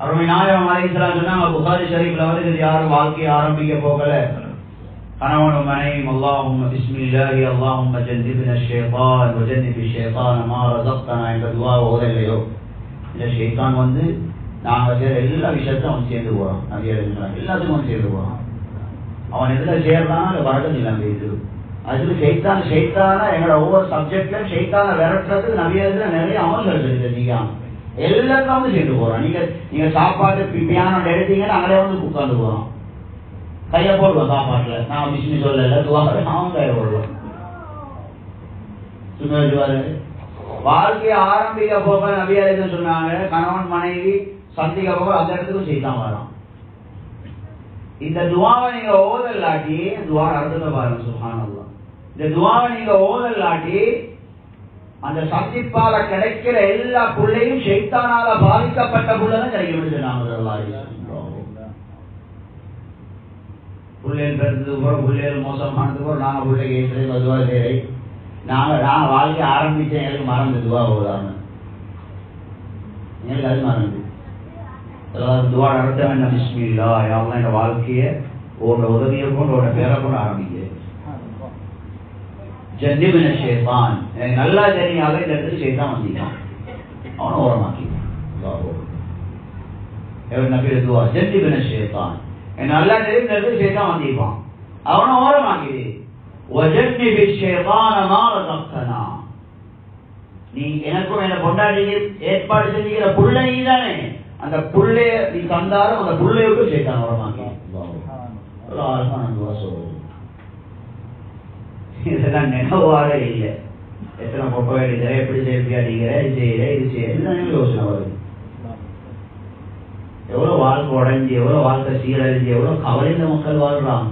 அருமை நாயகம் அலைஹிஸ்ஸலாம் சொன்னாங்க புகாரி ஷரீஃப்ல வருகிறது யாரும் வாழ்க்கையை ஆரம்பிக்க போகல. கணவனும் மனைவியும் அல்லாஹும் பிஸ்மில்லாஹி அல்லாஹும் ஜன்னிபின ஷேபான் வஜன்னிபி ஷேபான் மா ரசப்தனா என்ற துவா ஓதலையோ. இந்த ஷேத்தான் வந்து நாங்கள் செய்கிற எல்லா விஷயத்தையும் அவன் சேர்ந்து போகிறான் நிறைய எல்லாத்துக்கும் அவன் சேர்ந்து போகிறான் அவன் எதில் சேர்றான்? அது வரட்டும் இல்லாம இது அதுல ஷைத்தான் ஷைத்தான எங்களோட ஒவ்வொரு சப்ஜெக்ட்லையும் ஷைத்தான விரட்டுறதுக்கு நிறைய இதில் நிறைய அமல்கள் இருக்குது நீங்கள் எல்லாத்தையும் வந்து சேர்ந்து போறோம். நீங்க நீங்க சாப்பாடு பியானோ எடுத்தீங்கன்னா அங்கே வந்து உட்காந்து போறோம். கையை போடுவோம் சாப்பாட்டுல. நான் பிஸ்மி சொல்லல. துவாக நாமும் கையை போடுவோம் வாழ்க்கையை ஆரம்பிக்க போக நபியாரிதான் சொன்னாங்க கணவன் மனைவி சந்திக்க போக அந்த இடத்துக்கும் செய்தான் வரோம் இந்த துவாவை நீங்க ஓதல்லாட்டி துவா அர்த்தத்தை பாருங்க சுகானல்லாம் இந்த துவாவை நீங்க ஓதல்லாட்டி அந்த சந்திப்பால கிடைக்கிற எல்லா பிள்ளையும் சைத்தானால பாதிக்கப்பட்ட புள்ளைன்னு கிடைக்க விடுது சொன்னாங்க பிள்ளைகள் பிறந்தது போகிறோம் பிள்ளைகள் மோசமானது போகிறோம் நாங்கள் பிள்ளைங்க ஏற்றது மதுவாக சரி நாங்கள் நான் வாழ்க்கை ஆரம்பித்தேன் எனக்கு மறந்து துவா போதான்னு எனக்கு அது மறந்து துவா நடத்த வேண்டாம் பிஸ்மில்லா அவங்க என் வாழ்க்கையை உன்னோட உதவியை கொண்டு உன்னோட பேரை கொண்டு ஆரம்பிக்க. ஜன்னிபின ஷேதான் எனக்கு நல்லா தெரியாவே இந்த இடத்துல ஷேதான் வந்திட்டான் அவனை ஓரமாக்கிட்டான். எவ்வளோ நபி துவா ஜன்னிபின ஷேதான் எனக்கு நல்லா தெரியும் இந்த இடத்துல ஷேதான் வந்திப்பான் அவனை ஓரமாக்கிடு. ஒஜன்னிபி ஷேதான மாறதக்கனா நீ எனக்கும் என்ன கொண்டாடி ஏற்பாடு செஞ்சுக்கிற புள்ள நீ தானே அந்த புள்ளைய நீ தந்தாலும் அந்த புள்ளையோடு ஷேதான் ஓரமாக்கி ஒரு ஆழ்மான சொல்லுவோம் இதெல்லாம் நினைவாட இல்லை. எத்தனை பொப்பை அடிக்கிற எப்படி செல்ஃபி அடிக்கிற இது செய்யற இது செய்யற இதுதான் யோசனை வருது. எவ்வளவு வாழ்க்கை உடஞ்சி எவ்வளவு வாழ்க்கை சீரழிஞ்சு எவ்வளவு கவலைந்த மக்கள் வாழ்றாங்க.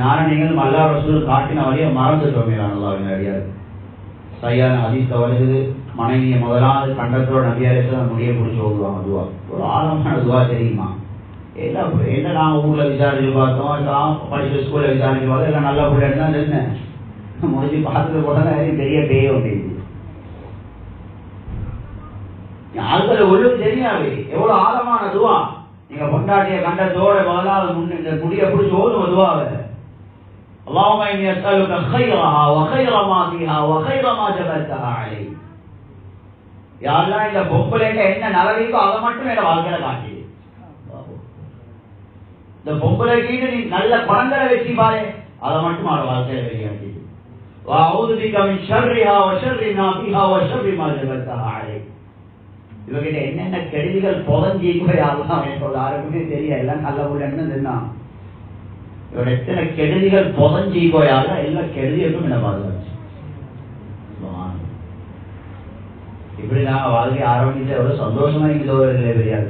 நானும் நீங்கள் அல்லா ரசூல் காட்டின வழியை மறந்துட்டோமே அல்லாவின் அடியாரு சரியான அதிர்ஷ்ட வருது மனைவியை முதலாவது கண்டத்தோட நபியாரேச முடிய பிடிச்சி ஓடுவாங்க துவா. ஒரு ஆழமான துவா தெரியுமா? என்ன என்ன நாங்கள் ஊரில் விசாரிச்சு பார்த்தோம் படிச்ச ஸ்கூலில் விசாரிச்சு பார்த்தோம் எல்லாம் நல்ல பிள்ளை தான் என்ன முடிஞ்சு பார்த்துட்டு போட்டால் பெரிய பேய் அப்படின்னு ஆட்களை ஒழுங்கு தெரியாது எவ்வளவு ஆழமான துவா நீங்க பொண்டாட்டிய கண்டத்தோட முதலாவது முன்ன இந்த முடிய பிடிச்சி ஓதும் துவாவை اللهم إني أسألك خيرها وخير ما فيها وخير ما جبلتها عليه யாரெல்லாம் இந்த பொம்பளைங்க என்ன நலவைக்கோ அதை மட்டும் என்ன வாழ்க்கையில காட்டி இந்த பொம்பளைக்கு நீ நல்ல பணங்களை வச்சு பாரு அதை மட்டும் அவட வாழ்க்கையில வெளியாட்டி وأعوذ بك من شرها وشر ما فيها وشر ما جبلتها عليه இவகிட்ட என்னென்ன கெடுதிகள் புதஞ்சி போய் ஆகலாம் எனக்கு யாருக்குமே தெரியாது எல்லாம் நல்ல உள்ள என்ன தெரியும் இவட எத்தனை கெடுதிகள் புதஞ்சி போயால எல்லா கெடுதிகளுக்கும் என்ன பாதுகாச்சு இப்படி நாங்க வாழ்க்கை ஆரம்பிச்ச எவ்வளவு சந்தோஷமா இங்க சோதரிகளே தெரியாது